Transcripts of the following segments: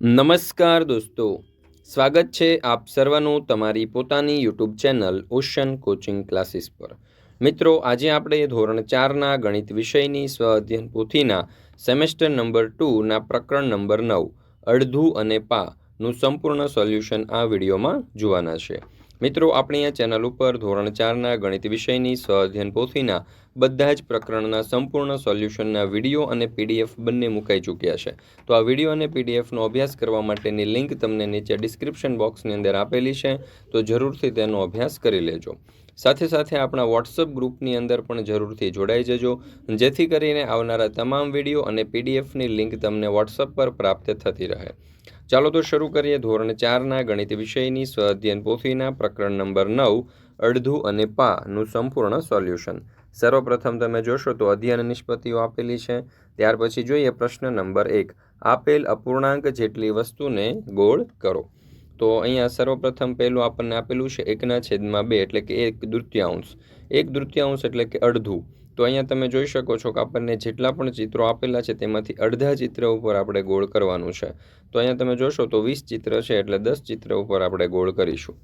નમસ્કાર દોસ્તો. સ્વાગત છે આપ સર્વનું તમારી પોતાની YouTube channel Ocean coaching classes પર. મિત્રો, આજે આપણે ધોરણ ચારના ગણિત વિષયની સ્વ અધ્યયન પોથીના સેમેસ્ટર નંબર ટુના પ્રકરણ નંબર નવ, અડધું અને પાનું સંપૂર્ણ સોલ્યુશન આ વિડીયોમાં જોવાના છે. મિત્રો, આપણી આ ચેનલ ઉપર ધોરણ ચારના ગણિત વિષયની સ્વ અધ્યયન પોથીના બધા જ પ્રકરણના સંપૂર્ણ સોલ્યુશનના વીડિયો અને પીડીએફ બંને મુકાઈ ચૂક્યા છે. તો આ વીડિયો અને પીડીએફનો અભ્યાસ કરવા માટેની લિંક તમને નીચે ડિસ્ક્રિપ્શન બોક્સની અંદર આપેલી છે, તો જરૂરથી તેનો અભ્યાસ કરી લેજો. સાથે સાથે આપણા વોટ્સઅપ ગ્રુપની અંદર પણ જરૂરથી જોડાઈ જજો, જેથી કરીને આવનારા તમામ વીડિયો અને પીડીએફની લિંક તમને વોટ્સઅપ પર પ્રાપ્ત થતી રહે. ચાલો તો શરૂ કરીએ ધોરણ ચારના ગણિત વિષયની સ્વ અધ્યયન પોથીના પ્રકરણ નંબર નવ, અડધું અને પાનું સંપૂર્ણ સોલ્યુશન. સર્વપ્રથમ તમે જોશો તો અધ્યયન નિષ્પત્તિઓ આપેલી છે. ત્યાર પછી જોઈએ પ્રશ્ન નંબર એક, આપેલ અપૂર્ણાંક જેટલી વસ્તુને ગોળ કરો. તો અહીંયા સર્વપ્રથમ પહેલું આપણને આપેલું છે એકના છેદમાં બે એટલે કે એક દૃત્યાંશ એક દૃત્યાંશ એટલે કે અડધું. તો અહીંયા તમે જોઈ શકો છો કે આપણને જેટલા પણ ચિત્રો આપેલા છે તેમાંથી અડધા ચિત્ર ઉપર આપણે ગોળ કરવાનું છે. તો અહીંયા તમે જોશો તો વીસ ચિત્ર છે એટલે દસ ચિત્ર ઉપર આપણે ગોળ કરીશું.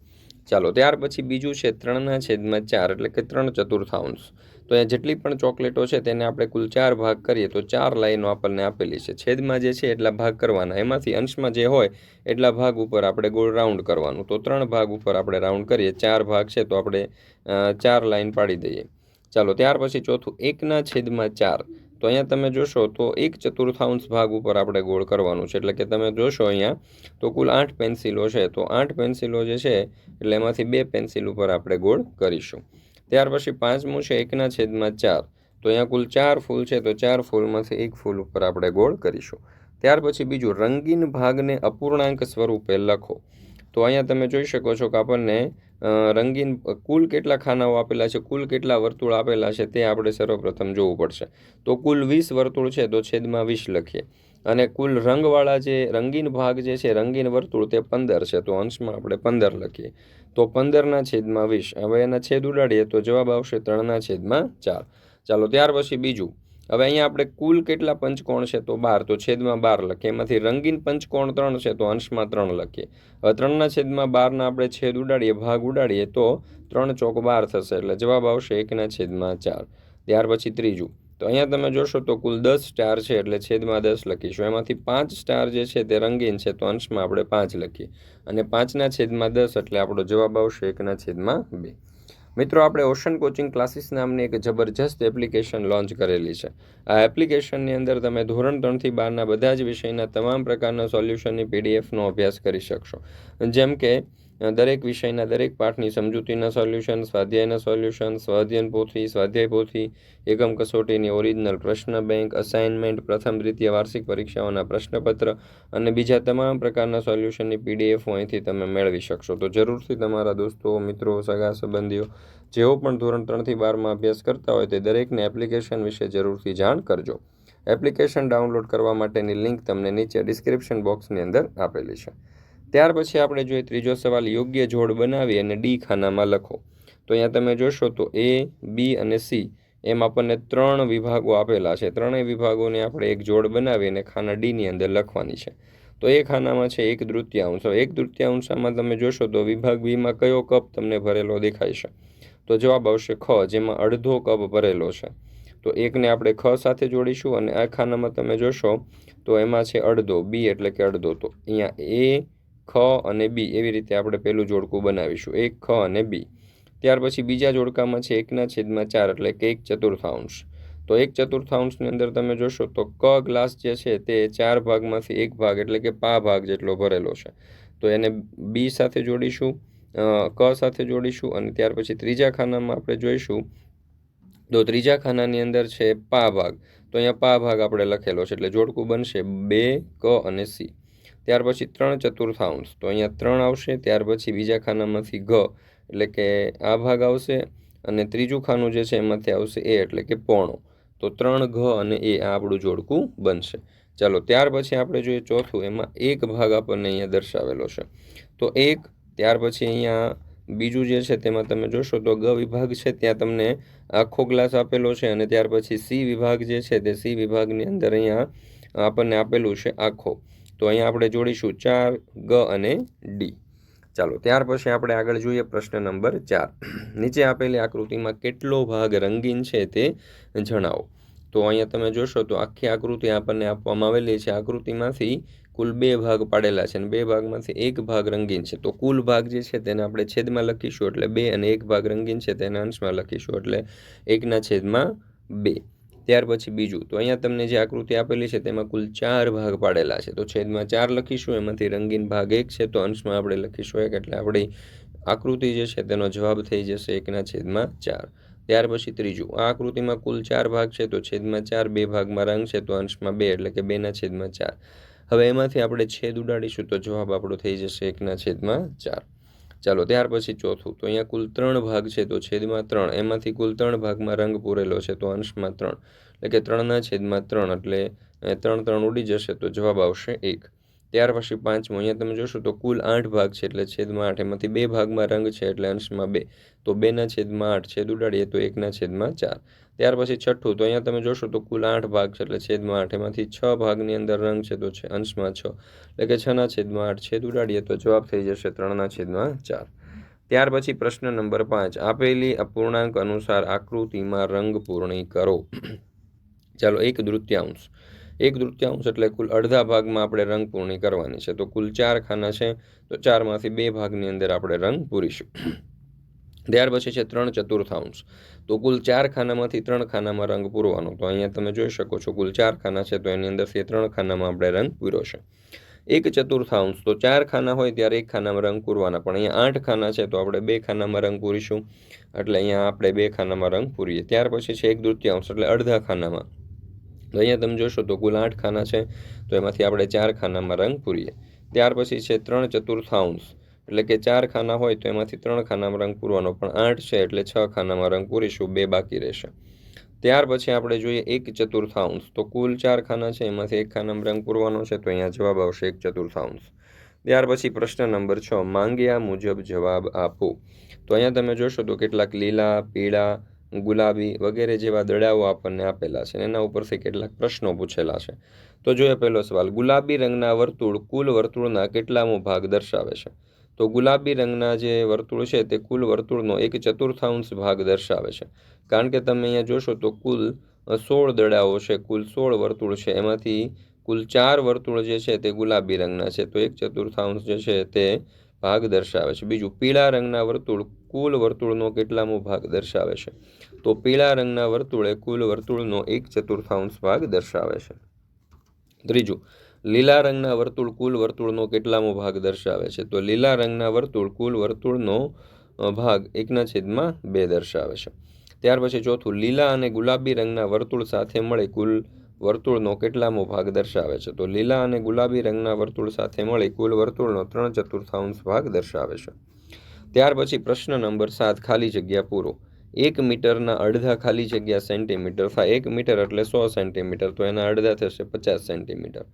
ચાલો, ત્યાર પછી બીજું છે ત્રણના છેદમાં ચાર, એટલે કે ત્રણ ચતુર્થાંશ. તો અહીંયા જેટલી પણ ચોકલેટો છે તેને આપણે કુલ ચાર ભાગ કરીએ તો ચાર લાઈનો આપણને આપેલી છે. છેદમાં જે છે એટલા ભાગ કરવાના. એમાંથી અંશમાં જે હોય એટલા ભાગ ઉપર આપણે ગોળ રાઉન્ડ કરવાનું. તો ત્રણ ભાગ ઉપર આપણે રાઉન્ડ કરીએ, ચાર ભાગ છે તો આપણે ચાર લાઈન પાડી દઈએ. ચાલો, ત્યાર પછી ચોથું, એકના છેદમાં ચાર. તો અહીંયા તમે જોશો તો એક ચતુર્થાંશ ભાગ ઉપર આપણે ગોળ કરવાનું છે. એટલે કે તમે જોશો અહીંયા, તો કુલ આઠ પેન્સિલો છે. તો આઠ પેન્સિલો જે છે, એટલે એમાંથી બે પેન્સિલ ઉપર આપણે ગોળ કરીશું. ત્યાર પછી પાંચમું છે એકના છેદમાં ચાર. તો અહીંયા કુલ ચાર ફૂલ છે, તો ચાર ફૂલમાંથી એક ફૂલ ઉપર આપણે ગોળ કરીશું. ત્યાર પછી બીજું, રંગીન ભાગને અપૂર્ણાંક સ્વરૂપે લખો. તો અહીંયા તમે જોઈ શકો છો કે આપણને રંગીન કુલ કેટલા ખાનાઓ આપેલા છે, કુલ કેટલા વર્તુળ આપેલા છે તે આપણે સર્વપ્રથમ જોવું પડશે. તો કુલ વીસ વર્તુળ છે તો છેદમાં વીસ લખીએ. અને કુલ રંગવાળા જે, રંગીન ભાગ જે છે, રંગીન વર્તુળ તે પંદર છે, તો અંશમાં આપણે પંદર લખીએ. તો પંદરના છેદમાં વીસ. હવે એના છેદ ઉડાડીએ તો જવાબ આવશે ત્રણના છેદમાં ચાર. ચાલો ત્યાર પછી બીજું. હવે અહીંયા આપણે કુલ કેટલા પંચકોણ છે તો બાર, તો છેદમાં બાર લખીએ. એમાંથી રંગીન પંચકોણ ત્રણ છે તો અંશમાં ત્રણ લખીએ. હવે ત્રણના છેદમાં બારના આપણે છેદ ઉડાડીએ, ભાગ ઉડાડીએ, તો ત્રણ ચોક બાર થશે એટલે જવાબ આવશે એકના છેદમાં ચાર. ત્યાર પછી ત્રીજું. તો અહીંયા તમે જોશો તો કુલ દસ સ્ટાર છે એટલે છેદમાં દસ લખીશું. એમાંથી પાંચ સ્ટાર જે છે તે રંગીન છે તો અંશમાં આપણે પાંચ લખીએ. અને પાંચના છેદમાં દસ એટલે આપણો જવાબ આવશે એકના છેદમાં બે. મિત્રો, આપણે ઓશન કોચિંગ ક્લાસીસ નામની એક જબરજસ્ત એપ્લિકેશન લોન્ચ કરેલી છે. આ એપ્લિકેશનની અંદર તમે ધોરણ ત્રણથી બારના બધા જ વિષયના તમામ પ્રકારના સોલ્યુશનની પીડીએફનો અભ્યાસ કરી શકશો. જેમ કે દરેક વિષયના દરેક પાઠની સમજૂતીના સોલ્યુશન સ્વાધ્યાયના સોલ્યુશન સ્વાધ્યન પોથી, સ્વાધ્યાય પોથી, એકમ કસોટીની ઓરિજિનલ પ્રશ્ન બેંક અસાઇનમેન્ટ પ્રથમ દ્વિતીય વાર્ષિક પરીક્ષાઓના પ્રશ્નપત્ર અને બીજા તમામ પ્રકારના સોલ્યુશનની પીડીએફ અહીંથી તમે મેળવી શકશો. તો જરૂરથી તમારા દોસ્તો, મિત્રો, સગા સંબંધીઓ, જેઓ પણ ધોરણ ત્રણથી બારમાં અભ્યાસ કરતા હોય તે દરેકને એપ્લિકેશન વિશે જરૂરથી જાણ કરજો. એપ્લિકેશન ડાઉનલોડ કરવા માટેની લિંક તમને નીચે ડિસ્ક્રિપ્શન બોક્સની અંદર આપેલી છે. ત્યાર પછી આપણે જોઈએ ત્રીજો સવાલ યોગ્ય જોડ બનાવી અને ડી ખાનામાં લખો. તો અહીંયા તમે જોશો તો એ, બી અને સી એમ આપણને ત્રણ વિભાગો આપેલા છે. ત્રણેય વિભાગોને આપણે એક જોડ બનાવી અને ખાના ડીની અંદર લખવાની છે. તો એ ખાનામાં છે એક દૃત્યાંશ એક દૃત્યાંશમાં તમે જોશો તો વિભાગ બીમાં કયો કપ તમને ભરેલો દેખાય છે? તો જવાબ આવશે ખ, જેમાં અડધો કપ ભરેલો છે. તો એકને આપણે ખ સાથે જોડીશું અને આ ખાનામાં તમે જોશો તો એમાં છે અડધો, બી એટલે કે અડધો. તો અહીંયા એ ખ અને બી એવી રીતે આપણે પહેલું જોડકું બનાવીશું. એક ખ અને બી. ત્યાર પછી બીજા જોડકામાં છે એકના છેદમાં ચાર, એટલે કે એક ચતુર્થાંશ. તો એક ચતુર્થાંશની અંદર તમે જોશો તો ક ગ્લાસ જે છે તે ચાર ભાગમાંથી એક ભાગ, એટલે કે પા ભાગ જેટલો ભરેલો છે. તો એને બી સાથે જોડીશું ક સાથે જોડીશું અને ત્યાર પછી ત્રીજા ખાનામાં આપણે જોઈશું તો ત્રીજા ખાનાની અંદર છે પા ભાગ. તો અહીંયા પા ભાગ આપણે લખેલો છે, એટલે જોડકું બનશે બે, ક અને સી. ત્યાર પછી ત્રણ ચતુર્થાંશ. તો અહીંયા ત્રણ આવશે, ત્યાર પછી બીજા ખાનામાંથી ઘ, એટલે કે આ ભાગ આવશે અને ત્રીજું ખાનું જે છે એમાંથી આવશે એ, એટલે કે પોણો. તો ત્રણ ઘ અને એ આ આપણું જોડકું બનશે. ચાલો, ત્યાર પછી આપણે જોઈએ ચોથું, એમાં એક ભાગ આપણને અહીંયા દર્શાવેલો છે. તો એક, ત્યાર પછી અહીંયા બીજું જે છે તેમાં તમે જોશો તો ગ વિભાગ છે, ત્યાં તમને આખો ગ્લાસ આપેલો છે અને ત્યાર પછી સી વિભાગ જે છે તે સી વિભાગની અંદર અહીંયા આપણને આપેલું છે આખો. તો અહીંયા આપણે જોડીશું ચા, ગ અને ડી. ચાલો, ત્યાર પછી આપણે આગળ જોઈએ પ્રશ્ન નંબર ચાર. નીચે આપેલી આકૃતિમાં કેટલો ભાગ રંગીન છે તે જણાવો. તો અહીંયા તમે જોશો તો આખી આકૃતિ આપણને આપવામાં આવેલી છે. આકૃતિમાંથી કુલ બે ભાગ પાડેલા છે અને બે ભાગમાંથી એક ભાગ રંગીન છે. તો કુલ ભાગ જે છે તેને આપણે છેદમાં લખીશું એટલે બે અને એક ભાગ રંગીન છે તેને અંશમાં લખીશું એટલે એકના છેદમાં બે. ત્યાર પછી બીજું. તો અહીંયા તમને જે આકૃતિ આપેલી છે તેમાં કુલ ચાર ભાગ પાડેલા છે. તો છેદમાં ચાર લખીશું, એમાંથી રંગીન ભાગ એક છે, તો અંશમાં આપણે લખીશું એક, એટલે આપણી આકૃતિ જે છે તેનો જવાબ થઈ જશે એકના છેદમાં ચાર. ત્યાર પછી ત્રીજું. આ આકૃતિમાં કુલ ચાર ભાગ છે, તો છેદમાં ચાર બે ભાગમાં રંગ છે, તો અંશમાં બે, એટલે કે બેના છેદમાં ચાર. હવે એમાંથી આપણે છેદ ઉડાડીશું, તો જવાબ આપણો થઈ જશે એકના છેદમાં ચાર. ચાલો ત્યાર પછી ચોથું. તો અહીંયા કુલ ત્રણ ભાગ છે, તો છેદમાં ત્રણ. એમાંથી કુલ ત્રણ ભાગમાં રંગ પૂરેલો છે, તો અંશમાં ત્રણ. એટલે કે ત્રણના છેદમાં ત્રણ, એટલે ત્રણ ત્રણ ઉડી જશે, તો જવાબ આવશે એક. ત્યાર પછી પાંચમો, અહીંયા તમે જોશો તો કુલ આઠ ભાગ છે એટલે છેદમાં આઠ, એમાંથી બે ભાગમાં રંગ છે એટલે અંશમાં બે. તો બેના છેદમાં આઠ, છેદ ઉડાડીએ તો એકના છેદમાં ચાર. ત્યાર પછી છઠ્ઠું, તો અહીંયા તમે જોશો તો કુલ આઠ ભાગ છે એટલે છેદમાં આઠ, એમાંથી છ ભાગની અંદર રંગ છે તો છે અંશમાં છ. એટલે કે છના છેદમાં આઠ, છેદ ઉડાડીએ તો જવાબ થઈ જશે ત્રણના છેદમાં ચાર. ત્યાર પછી પ્રશ્ન નંબર પાંચ, આપેલી અપૂર્ણાંક અનુસાર આકૃતિમાં રંગ પૂર્ણી કરો. ચાલો, એક તૃતીયાંશ. એક તૃતીયાંશ એટલે કુલ અડધા ભાગમાં આપણે રંગ પૂર્ણી કરવાની છે. તો કુલ ચાર ખાના છે. તો ચારમાંથી બે ભાગની અંદર આપણે રંગ પૂરીશું. ત્યાર પછી છે ત્રણ ચતુર્થાંશ. તો કુલ ચાર ખાનામાંથી ત્રણ ખાનામાં રંગ પૂરવાનો. તો અહીંયા તમે જોઈ શકો છો કુલ ચાર ખાના છે, તો એની અંદરથી ત્રણ ખાનામાં આપણે રંગ પૂર્યો છે. એક ચતુર્થાંશ. તો ચાર ખાના હોય ત્યારે એક ખાનામાં રંગ પૂરવાના. પણ અહીંયા આઠ ખાના છે, તો આપણે બે ખાનામાં રંગ પૂરીશું. એટલે અહીંયા આપણે બે ખાનામાં રંગ પૂરીએ. ત્યાર પછી છે એક દૃત્યાંશ એટલે અડધા ખાનામાં. તો અહીંયા તમે જોશો તો કુલ આઠ ખાના છે. તો એમાંથી આપણે ચાર ખાનામાં રંગ પૂરીએ. ત્યાર પછી છે ત્રણ ચતુર્થાંશ. એટલે કે ચાર ખાના હોય તો એમાંથી ત્રણ ખાનામાં રંગ પૂરવાનો પણ આઠ છે, એટલે છ ખાનામાં રંગ પૂરીશું, બે બાકી રહેશે. ત્યાર પછી આપણે જોઈએ એક ચતુર્થાંશ. તો કુલ ચાર ખાના છે, એમાંથી એક ખાનામાં રંગ પૂરવાનો છે, તો અહીંયા જવાબ આવશે એક ચતુર્થાંશ. ત્યાર પછી પ્રશ્ન નંબર છ, માંગ્યા મુજબ જવાબ આપો. તો અહીંયા તમે જોશો તો કેટલાક લીલા, પીળા ગુલાબી વગેરે જેવા દડાઓ આપણને આપેલા છે એના ઉપરથી કેટલાક પ્રશ્નો પૂછેલા છે. તો જોઈએ પહેલો સવાલ, ગુલાબી રંગના વર્તુળ કુલ વર્તુળના કેટલામો ભાગ દર્શાવે છે? તો ગુલાબી રંગના જે વર્તુળ છે તે કુલ વર્તુળનો એક ચતુર્થાંશ ભાગ દર્શાવે છે. કારણ કે તમે અહીંયા જોશો તો કુલ સોળ દડાઓ છે, કુલ સોળ વર્તુળ છે, એમાંથી કુલ ચાર વર્તુળ જે છે તે ગુલાબી રંગના છે. તો એક ચતુર્થાંશ જે છે તે ભાગ દર્શાવે છે. બીજું, પીળા રંગના વર્તુળ કુલ વર્તુળનો કેટલામો ભાગ દર્શાવે છે? તો પીળા રંગના વર્તુળે કુલ વર્તુળનો એક ચતુર્થાંશ ભાગ દર્શાવે છે. ત્રીજું, લીલા રંગના વર્તુળ કુલ વર્તુળનો કેટલામો ભાગ દર્શાવે છે? તો લીલા રંગના વર્તુળ કુલ વર્તુળનો ભાગ એકના છેદમાં બે દર્શાવે છે. ત્યાર પછી ચોથું, લીલા અને ગુલાબી રંગના વર્તુળ સાથે મળે કુલ વર્તુળનો કેટલામો ભાગ દર્શાવે છે? તો લીલા અને ગુલાબી રંગના વર્તુળ સાથે મળી કુલ વર્તુળનો ત્રણ ચતુર્થાંશ ભાગ દર્શાવે છે. ત્યાર પછી પ્રશ્ન નંબર સાત, ખાલી જગ્યા પૂરો. એક મીટરના અડધા ખાલી જગ્યા સેન્ટીમીટર થાય. એક મીટર એટલે સો સેન્ટીમીટર, તો એના અડધા થશે પચાસ સેન્ટીમીટર.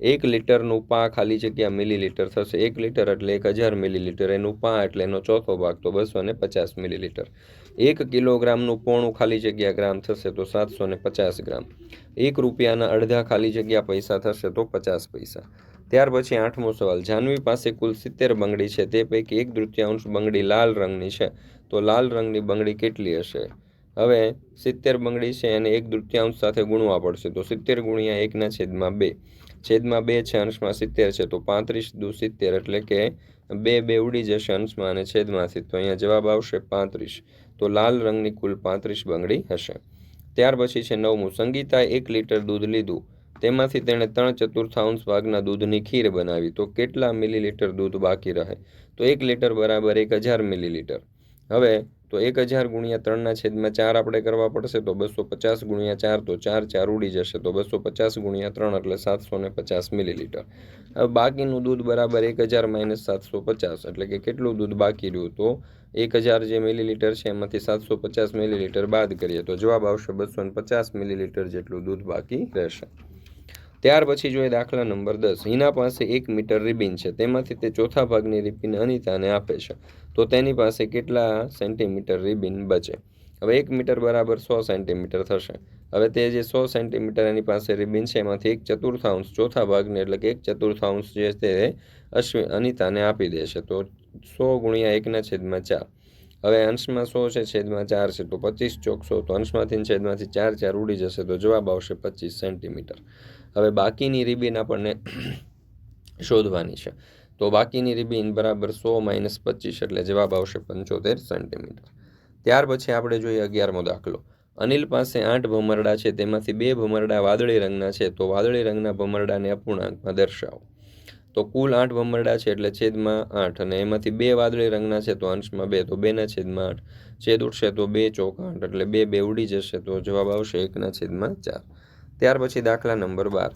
એક લીટરનું પા ખાલી જગ્યા મિલીલીટર થશે. એક લીટર એટલે એક હજાર મિલીલીટર, એનું પા એટલે એનો ચોથો ભાગ, તો બસો ને પચાસ મિલીલીટર. એક કિલોગ્રામનું પોણું ખાલી જગ્યા ગ્રામ થશે તો સાતસો ને પચાસ ગ્રામ. એક રૂપિયાના અડધા ખાલી જગ્યા પૈસા થશે તો પચાસ પૈસા. ત્યાર પછી આઠમો સવાલ, જાનવી પાસે કુલ સિત્તેર બંગડી છે, તે પૈકી એક તૃતીયાંશ બંગડી લાલ રંગની છે, તો લાલ રંગની બંગડી કેટલી હશે? હવે સિત્તેર બંગડી છે એને એક તૃતીયાંશ સાથે ગુણવા પડશે, તો સિત્તેર ગુણ્યા એકના છેદમાં બે. છેદમાં બે છે અંશમાં સિત્તેર છે, તો પાંત્રીસ દુ સિત્તેર એટલે કે બે બે ઉડી જશે અંશમાં અને છેદમાંથી. તો અહીંયા જવાબ આવશે પાંત્રીસ. તો લાલ રંગની કુલ પાંત્રીસ બંગડી હશે. ત્યાર પછી છે નવમું. સંગીતાએ એક લીટર દૂધ લીધું. તેમાંથી તેણે ત્રણ ચતુર્થાંશ ભાગના દૂધની ખીર બનાવી. તો કેટલા મિલીલીટર દૂધ બાકી રહે? તો એક લીટર બરાબર એક હજાર મિલીલીટર. હવે તો એક હજાર ગુણ્યા ત્રણના છેદમાં ચાર આપણે કરવા પડશે તો બસો પચાસ ગુણ્યા ચાર તો ચાર ચાર ઉડી જશે તો બસો પચાસ ગુણ્યા ત્રણ એટલે સાતસો ને પચાસ મિલીલીટર. હવે બાકીનું દૂધ બરાબર એક હજાર માઇનસ સાતસો પચાસ એટલે કે કેટલું દૂધ બાકી રહ્યું તો એક હજાર જે મિલીલીટર છે એમાંથી સાતસો પચાસ મિલીલીટર બાદ કરીએ તો જવાબ આવશે બસો પચાસ મિલીલીટર જેટલું દૂધ બાકી રહેશે. ત્યાર પછી જોઈએ દાખલા નંબર દસ, હિના પાસે એક મીટર રિબિન છે, તેમાંથી તે ચોથા ભાગની રિબિન અનિતાને આપે છે. તો તેની પાસે કેટલા સેન્ટીમીટર રિબિન બચે? હવે એક મીટર બરાબર સો સેન્ટીમીટર થશે. હવે તે જે સો સેન્ટીમીટર એની પાસે રિબિન છે, એમાંથી એક ચતુર્થાંશ ચોથા ભાગને, એટલે કે એક ચતુર્થાંશ જે તે અશ્વિ અનિતાને આપી દેશે તો સો ગુણ્યા એકના છેદમાં ચાર. હવે અંશમાં સો છે, છેદમાં ચાર છે, તો પચીસ ચોકસો તો અંશમાંથી છેદમાંથી ચાર ચાર ઉડી જશે, તો જવાબ આવશે પચીસ સેન્ટીમીટર. હવે બાકીની રિબિન આપણને શોધવાની છે. તો બાકીની રિબિન બરાબર સો માઇનસ પચીસ એટલે જવાબ આવશે પંચોતેર સેન્ટીમીટર. ત્યાર પછી આપણે જોઈએ અગિયારમો દાખલો. અનિલ પાસે આઠ ભમરડા છે, તેમાંથી બે ભમરડા વાદળી રંગના છે, તો વાદળી રંગના ભમરડાને અપૂર્ણાંકમાં દર્શાવો. તો કુલ આઠ ભમરડા છે એટલે છેદમાં આઠ અને એમાંથી બે વાદળી રંગના છે તો અંશમાં બે, તો બેના છેદમાં આઠ. છેદ ઉઠશે તો બે ચોક આઠ એટલે બે બે ઉડી જશે તો જવાબ આવશે એકના છેદમાં ચાર. ત્યાર પછી દાખલા નંબર બાર.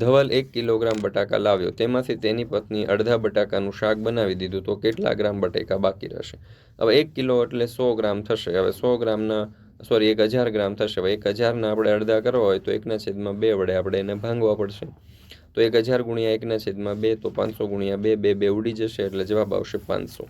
ધવલ એક કિલોગ્રામ બટાકા લાવ્યો. તેમાંથી તેની પત્ની અડધા બટાકાનું શાક બનાવી દીધું તો કેટલા ગ્રામ બટાકા બાકી રહેશે? હવે એક કિલો એટલે સો ગ્રામ થશે. હવે સો ગ્રામના સોરી એક હજાર ગ્રામ થશે. હવે એક હજારના આપણે અડધા કરવા હોય તો એકના છેદમાં બે વડે આપણે એને ભાંગવા પડશે. તો એક હજાર ગુણ્યા એકના છેદમાં બે તો પાંચસો ગુણ્યા બે બે બે ઉડી જશે એટલે જવાબ આવશે પાંચસો.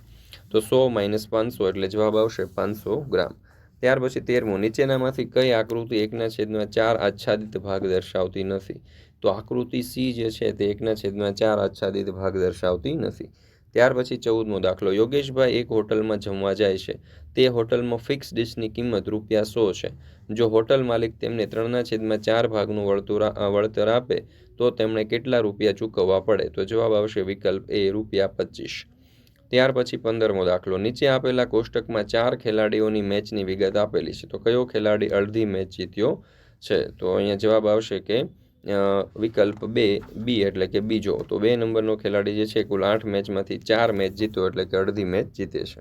તો સો માઇનસ પાંચસો એટલે જવાબ આવશે પાંચસો ગ્રામ. ત્યાર પછી તેરમું, નીચેનામાંથી કઈ આકૃતિ એકના છેદમાં ચાર આચ્છાદિત ભાગ દર્શાવતી નથી? તો આકૃતિ સી જે છે તે એકના છેદમાં ચાર આચ્છાદિત ભાગ દર્શાવતી નથી. ત્યાર પછી ચૌદમો દાખલો. યોગેશભાઈ એક હોટલમાં જમવા જાય છે. તે હોટલમાં ફિક્સ ડિશની કિંમત રૂપિયા સો છે. જો હોટલ માલિક તેમને ત્રણના છેદમાં ચાર ભાગનું વળતર વળતર આપે, તો તેમણે કેટલા રૂપિયા ચૂકવવા પડે? તો જવાબ આવશે વિકલ્પ એ, રૂપિયા પચીસ. ત્યાર પછી પંદરમો દાખલો. નીચે આપેલા કોષ્ટકમાં ચાર ખેલાડીઓની મેચની વિગત આપેલી છે. તો કયો ખેલાડી અડધી મેચ જીત્યો છે? તો અહીંયા જવાબ આવશે કે વિકલ્પ બે, બી એટલે કે બીજો. તો બે નંબરનો ખેલાડી જે છે, કુલ આઠ મેચમાંથી ચાર મેચ જીત્યો એટલે કે અડધી મેચ જીતે છે.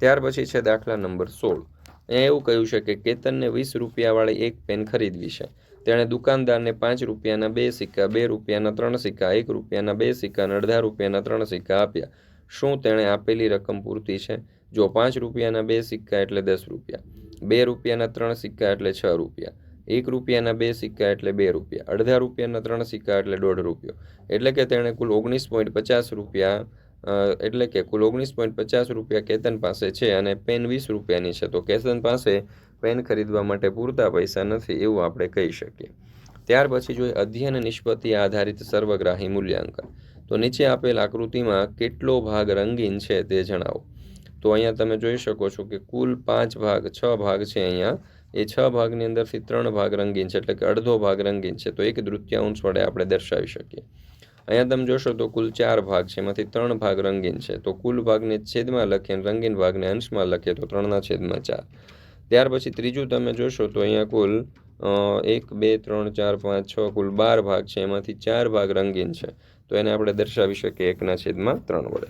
ત્યાર પછી છે દાખલા નંબર સોળ. અહીંયા એવું કહ્યું છે કે કેતનને વીસ રૂપિયાવાળી એક પેન ખરીદવી છે. તેણે દુકાનદારને પાંચ રૂપિયાના બે સિક્કા, બે રૂપિયાના ત્રણ સિક્કા, એક રૂપિયાના બે સિક્કા અને અડધા રૂપિયાના ત્રણ સિક્કા આપ્યા. શું તેણે આપેલી રકમ પૂરતી છે? જો પાંચ રૂપિયાના બે સિક્કા એટલે દસ રૂપિયા, બે રૂપિયાના ત્રણ સિક્કા એટલે છ રૂપિયા, એક રૂપિયાના બે સિક્કા એટલે બે રૂપિયા, અડધા રૂપિયાના ત્રણ સિક્કા એટલે દોઢ રૂપિયો. એટલે કે તેણે કુલ ઓગણીસ પોઈન્ટ પચાસ રૂપિયા એટલે કે કુલ ઓગણીસ પોઈન્ટ પચાસ રૂપિયા કેતન પાસે છે અને પેન વીસ રૂપિયાની છે. તો કેતન પાસે પેન ખરીદવા માટે પૂરતા પૈસા નથી એવું આપણે કહી શકીએ. ત્યાર પછી જોઈએ અધ્યયન નિષ્પત્તિ આધારિત સર્વગ્રાહી મૂલ્યાંકન તો નીચે આપેલ આકૃતિમાં કેટલો ભાગ રંગીન છે તે જણાવો. તો અહીંયા તમે જોઈ શકો છો કે કુલ પાંચ ભાગ, છ ભાગ છે અહીંયા. એ છ ભાગની અંદરથી ત્રણ ભાગ રંગીન છે, એટલે કે અડધો ભાગ રંગીન છે. તો એક દૃત્યાંશ વડે આપણે દર્શાવી શકીએ. અહીંયા તમે જોશો તો કુલ ચાર ભાગ છે, એમાંથી ત્રણ ભાગ રંગીન છે. તો કુલ ભાગને છેદમાં લખીએ રંગીન ભાગને અંશમાં લખીએ તો ત્રણના છેદમાં ચાર. ત્યાર પછી ત્રીજું તમે જોશો તો અહીંયા કુલ એક, બે, ત્રણ, ચાર, પાંચ, છ, કુલ બાર ભાગ છે. એમાંથી ચાર ભાગ રંગીન છે. તો એને આપણે દર્શાવી શકીએ એકના છેદમાં ત્રણ વડે.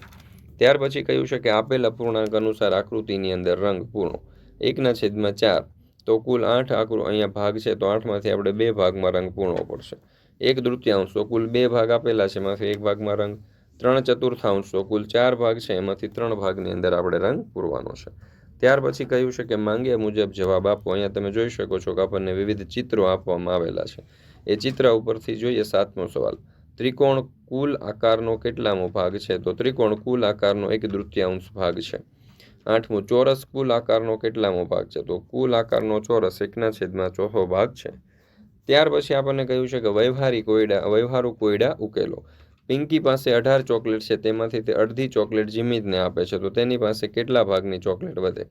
ત્યાર પછી કહ્યું છે કે આપેલ અપૂર્ણાંક અનુસાર આકૃતિની અંદર રંગ પૂર્ણો. એકના છેદમાં ચાર. તો કુલ આઠ આકૃ અહીંયા ભાગ છે, તો આઠમાંથી આપણે બે ભાગમાં રંગ પૂર્ણો પડશે. એક તૃતીયાંશ તો કુલ બે ભાગ આપેલા છે, એમાંથી એક ભાગમાં રંગ. ત્રણ ચતુર્થાંશ તો કુલ ચાર ભાગ છે, એમાંથી ત્રણ ભાગની અંદર આપણે રંગ પૂરવાનો છે. ત્યાર પછી કહ્યું છે કે માંગ્યા મુજબ જવાબ આપો. અહીંયા તમે જોઈ શકો છો કે આપણને વિવિધ ચિત્રો આપવામાં આવેલા છે. એ ચિત્ર ઉપરથી જોઈએ સાતમો સવાલ. ત્રિકોણ કુલ આકારનો કેટલામો ભાગ છે? તો ત્રિકોણ કુલ આકારનો એક તૃતીયાંશ ભાગ છે. આઠમું, ચોરસ કુલ આકારનો કેટલામો ભાગ છે? તો કુલ આકારનો ચોરસ એકના છેદમાં ચોથો ભાગ છે. ત્યાર પછી આપણને કહ્યું છે કે વ્યવહારિક કોયડા વ્યવહારુ કોયડા ઉકેલો. પિંકી પાસે અઢાર ચોકલેટ છે, તેમાંથી તે અડધી ચોકલેટ જીમિતને આપે છે. તો તેની પાસે કેટલા ભાગની ચોકલેટ વધે?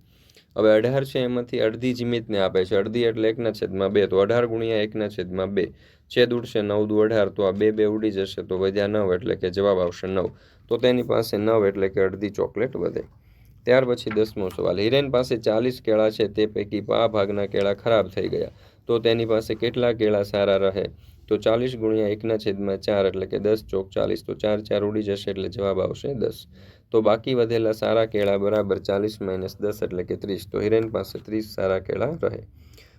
હવે અઢાર છે, એમાંથી અડધી જીમિતને આપે છે. અડધી એટલે એકના છેદમાં બે. તો અઢાર ગુણ્યા એકના છેદમાં બે. છેદ ઉડશે નવ દુ અઢાર. તો આ બે બે ઉડી જશે. તો વધ્યા નવ એટલે કે જવાબ આવશે નવ. તો તેની પાસે નવ એટલે કે અડધી ચોકલેટ વધે. ત્યાર પછી દસમો સવાલ. હિરેન પાસે ચાલીસ કેળા છે. તે પૈકી પા ભાગના કેળા ખરાબ થઈ ગયા. તો તેની પાસે કેટલા કેળા સારા રહે? તો ચાલીસ ગુણ્યા એકના છેદમાં ચાર એટલે કે દસ ચોક ચાલીસ. તો ચાર ચાર ઉડી જશે એટલે જવાબ આવશે દસ. તો બાકી વધેલા સારા કેળા બરાબર ચાલીસ માઇનસ દસ એટલે કે ત્રીસ. તો હિરેન પાસે ત્રીસ સારા કેળા રહે.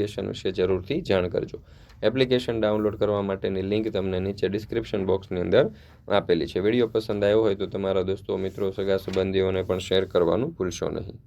એપ્લિકેશન વિશે જરૂરથી જાણ કરજો. એપ્લિકેશન ડાઉનલોડ કરવા માટેની લિંક તમને નીચે ડિસ્ક્રિપ્શન બોક્સની અંદર આપેલી છે. વીડિયો પસંદ આવ્યો હોય તો તમારા દોસ્તો, મિત્રો સગા સંબંધીઓને પણ શેર કરવાનું ભૂલશો નહીં.